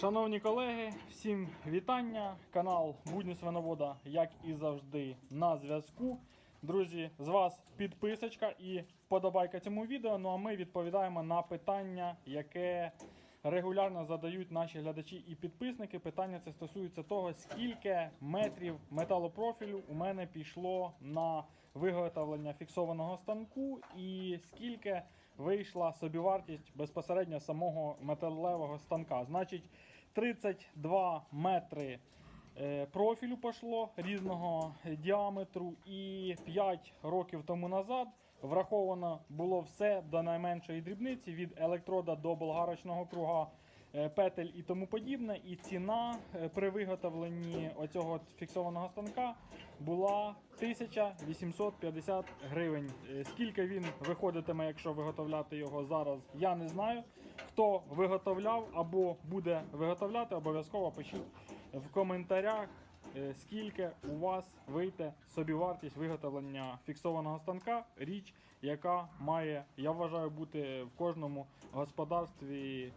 Шановні колеги, всім вітання. Канал Будні Свиновода, як і завжди, на зв'язку. Друзі, з вас підписочка і вподобайка цьому відео. Ну а ми відповідаємо на питання, яке регулярно задають наші глядачі і підписники. Питання це стосується того, скільки метрів металопрофілю у мене пішло на виготовлення фіксованого станку, і скільки вийшла собівартість безпосередньо самого металевого станка. Значить, 32 метри е, профілю пішло різного діаметру, і 5 років тому назад враховано було все до найменшої дрібниці від електрода до болгарочного круга. Е, Петель і тому подібне, і ціна е, при виготовленні оцього фіксованого станка була 1850 гривень. Е, Скільки він виходитиме, якщо виготовляти його зараз, я не знаю. Хто виготовляв або буде виготовляти, обов'язково пишіть в коментарях, скільки у вас вийде собівартість виготовлення фіксованого станка. Річ, яка має, я вважаю, бути в кожному господарстві